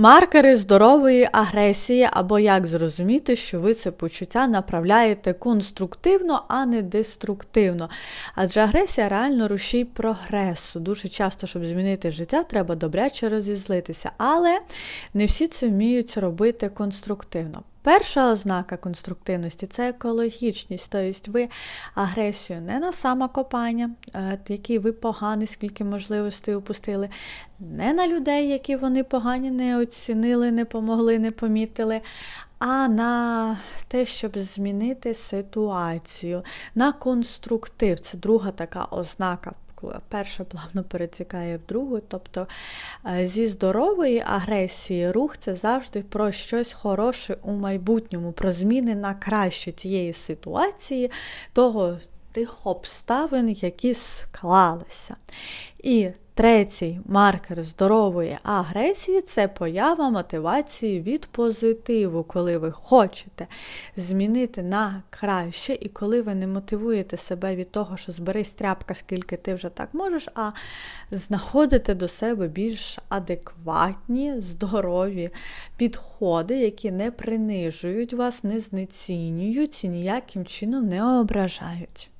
Маркери здорової агресії, або як зрозуміти, що ви це почуття направляєте конструктивно, а не деструктивно. Адже агресія реально рушій прогресу. Дуже часто, щоб змінити життя, треба добряче розізлитися. Але не всі це вміють робити конструктивно. Перша ознака конструктивності це екологічність, тобто ви агресію не на самокопання, е, який ви погані, скільки можливостей упустили, не на людей, які вони погані не оцінили, не помогли, не помітили, а на те, щоб змінити ситуацію, на конструктив. Це друга така ознака. Перша плавно перетікає в другу. Тобто е, зі здорової агресії рух це завжди про щось хороше у майбутньому, про зміни на краще тієї ситуації, того тих обставин, які склалися. І Третій маркер здорової агресії це поява мотивації від позитиву, коли ви хочете змінити на краще, і коли ви не мотивуєте себе від того, що зберись тряпка, скільки ти вже так можеш, а знаходите до себе більш адекватні, здорові підходи, які не принижують вас, не знецінюють і ніяким чином не ображають.